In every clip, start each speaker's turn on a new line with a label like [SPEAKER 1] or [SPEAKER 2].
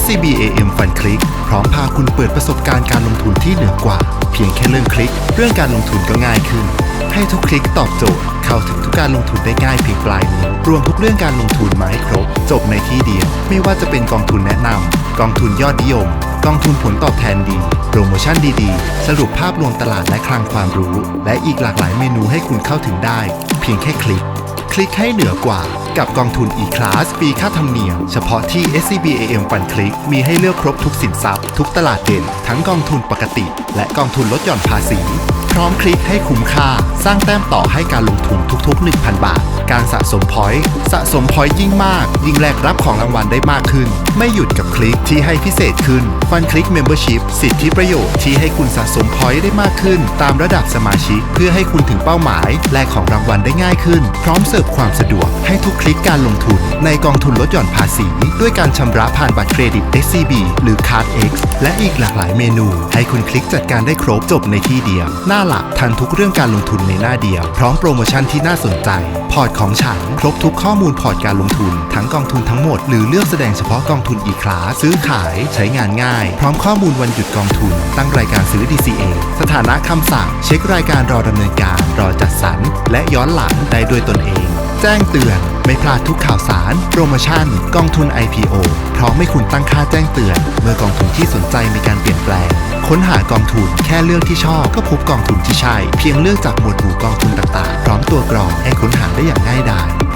[SPEAKER 1] SCB AM Fun Click พร้อมพาคุณเปิดประสบการณ์การลงทุนที่เหนือกว่า เพียงแค่เรื่องคลิก เรื่องการลงทุนก็ง่ายขึ้น ให้ทุกคลิกตอบโจทย์ เข้าถึงทุกการลงทุนได้ง่ายเพียงปลายนิ้วรวมทุกเรื่องการลงทุนมาให้ครบ จบในที่เดียว ไม่ว่าจะเป็นกองทุนแนะนำกองทุนยอดนิยม กองทุนผลตอบแทนดี โปรโมชั่นดีๆ สรุปภาพรวมตลาดและคลังความรู้ และอีกหลากหลายเมนูให้คุณเข้าถึงได้ เพียงแค่คลิก คลิกให้เหนือกว่า กับกองทุน e-class ปีค่าธรรมเนียม เฉพาะที่ SCB AM Fun Click มีให้เลือกครบทุกสินทรัพย์ ทุกตลาดเด่น ทั้งกองทุนปกติ และกองทุนลดหย่อนภาษี พร้อมคลิกให้คุ้มค่า สร้างแต้มต่อให้การลงทุนทุกๆ 1,000 บาทการสะสมพอยต์สะสมพอยต์ยิ่งมาก ยิ่งแลกรับของรางวัลได้มากขึ้น ไม่หยุดกับคลิกที่ให้พิเศษขึ้น Fun Click Membership สิทธิประโยชน์ที่ให้คุณสะสมพอยต์ได้มากขึ้น ตามระดับสมาชิก เพื่อให้คุณถึงเป้าหมาย แลกของรางวัลได้ง่ายขึ้น พร้อมเสิร์ฟความสะดวกให้ทุกคลิกการลงทุน ในกองทุนลดหย่อนภาษี ด้วยการชำระผ่านบัตรเครดิต SCB หรือ Card X และอีกหลากหลายเมนู ให้คุณคลิกจัดการได้ครบจบในที่เดียว หน้าหลักทันทุกเรื่องการลงทุนในหน้าเดียว พร้อมโปรโมชั่นที่น่าสนใจพอร์ตของฉัน ครบทุกข้อมูลพอร์ตการลงทุน ทั้งกองทุนทั้งหมด หรือเลือกแสดงเฉพาะกองทุนอีคลาสซื้อขายใช้งานง่าย พร้อมข้อมูลวันหยุดกองทุน ตั้งรายการซื้อ DCA สถานะคำสั่ง เช็ครายการรอดำเนินการ รอจัดสรร และย้อนหลังได้ด้วยตนเอง แจ้งเตือนไม่พลาดทุกข่าวสาร โปรโมชั่น กองทุน IPO พร้อมให้คุณตั้งค่าแจ้งเตือน เมื่อกองทุนที่สนใจมีการเปลี่ยนแปลง ค้นหากองทุนแค่เลือกที่ชอบก็พบกองทุนที่ใช่ เพียงเลือกจากหมวดหมู่กองทุน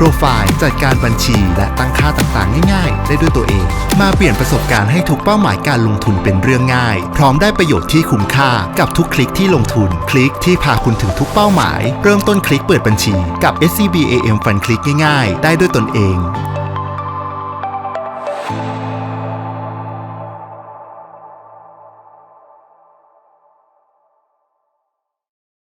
[SPEAKER 1] โปรไฟล์จัดการบัญชี และตั้งค่าต่างๆ ง่ายๆ ได้ด้วยตัวเอง มาเปลี่ยนประสบการณ์ให้ทุกเป้าหมายการลงทุนเป็นเรื่องง่าย พร้อมได้ประโยชน์ที่คุ้มค่ากับทุกคลิกที่ลงทุน คลิกที่พาคุณถึงทุกเป้าหมาย เริ่มต้นคลิกเปิดบัญชีกับ SCB AM Fund คลิกง่ายๆ ได้ด้วยตนเอง